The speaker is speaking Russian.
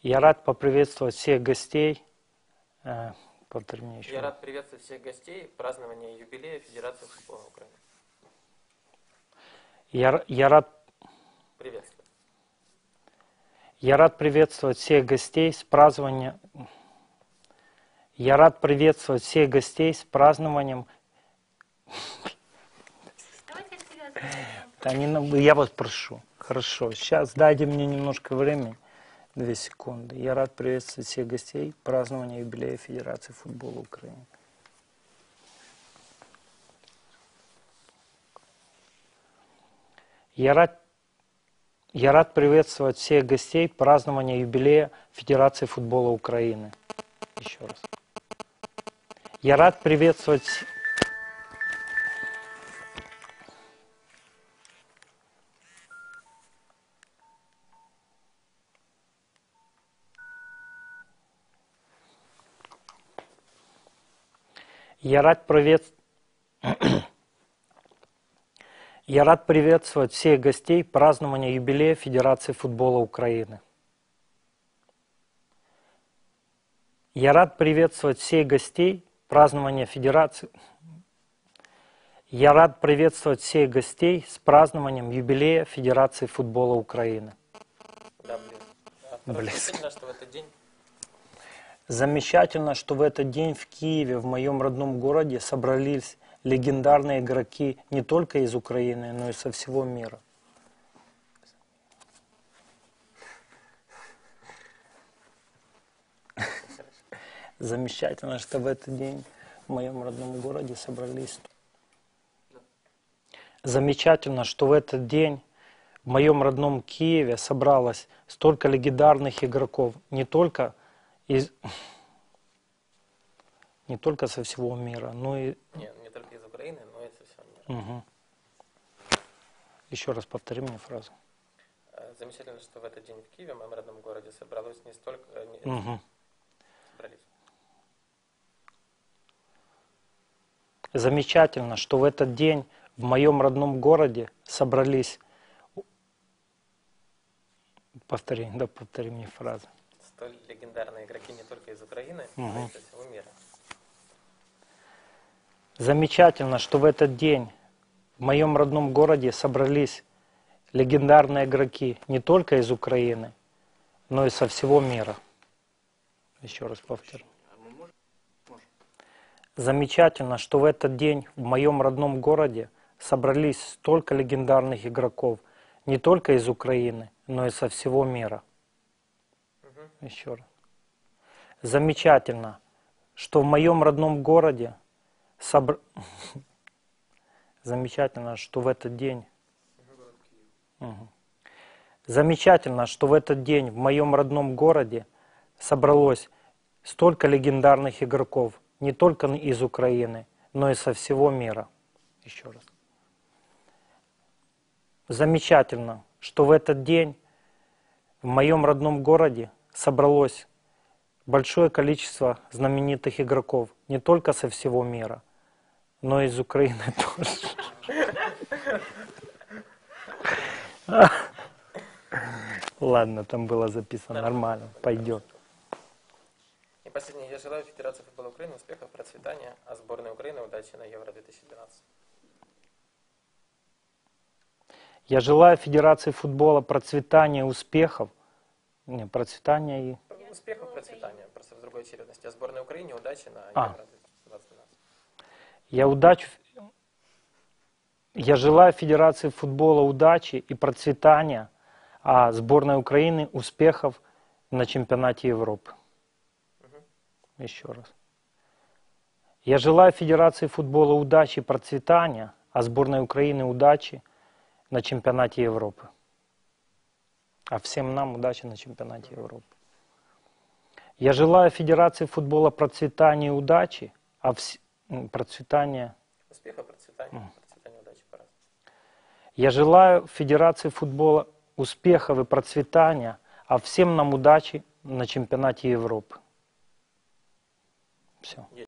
Я рад поприветствовать всех гостей. Повтори мне еще. Я рад приветствовать всех гостей празднования юбилея Федерации футбола Украины. Я, я рад, Приветствую. я рад приветствовать всех гостей с празднованием. Я рад приветствовать всех гостей с празднованием. Да не на- я вас прошу. Хорошо. Сейчас дайте мне немножко времени. Две секунды. Я рад приветствовать всех гостей празднования юбилея Федерации футбола Украины. Я рад, я рад приветствовать всех гостей празднования юбилея Федерации футбола Украины. Еще раз. Я рад приветствовать... Я рад привет... Я рад приветствовать всех гостей празднования юбилея Федерации футбола Украины. Я рад приветствовать всех гостей празднования Федерации. Я рад приветствовать всех гостей с празднованием юбилея Федерации футбола Украины. Да, блин. А Блин. что в этот день Замечательно, что в этот день в Киеве, в моем родном городе, собрались легендарные игроки не только из Украины, но и со всего мира. Замечательно, что в этот день в моем родном городе собрались. Замечательно, что в этот день в моем родном Киеве собралось столько легендарных игроков, не только из не только со всего мира, но и не, не только из Украины, но и со всего мира. Мгм. Еще раз повтори мне фразу. Э, Замечательно, что в этот день в Киеве, в моем родном городе, собралось не столько... Мгм. собрались. Замечательно, что в этот день в моем родном городе собрались... Повтори, да, повтори мне фразу. Столь легендарные игроки не только из Украины, Мгм. но и со всего мира. Замечательно, что в этот день в моем родном городе собрались легендарные игроки не только из Украины, но и со всего мира. Еще раз повторю. Замечательно, что в этот день в моем родном городе собрались столько легендарных игроков не только из Украины, но и со всего мира. Еще раз. Замечательно, что в моем родном городе собр... Замечательно, что в этот день... Мгм. Замечательно, что в этот день в моем родном городе собралось столько легендарных игроков, не только из Украины, но и со всего мира. Еще раз. Замечательно, что в этот день в моем родном городе собралось большое количество знаменитых игроков, не только со всего мира, но и из Украины тоже. Ладно, там было записано нормально, пойдет. И последнее. Я желаю Федерации футбола Украины успехов, процветания, а сборной Украины удачи на Евро-2012. Я желаю Федерации футбола процветания, успехов, не, процветания и... Успехов, процветания, просто в другой очередности. А сборной Украине удачи на А. Евро-2012. Я удачу... Я желаю Федерации футбола удачи и процветания, а сборной Украины успехов на чемпионате Европы. Еще раз. Я желаю Федерации футбола удачи и процветания, а сборной Украины удачи на чемпионате Европы. А всем нам удачи на чемпионате Европы. Я желаю Федерации футбола процветания и удачи, а вс... процветания Успехов, процветания, процветания, удачи. Я желаю Федерации футбола успехов и процветания, а всем нам удачи на чемпионате Европы. Все.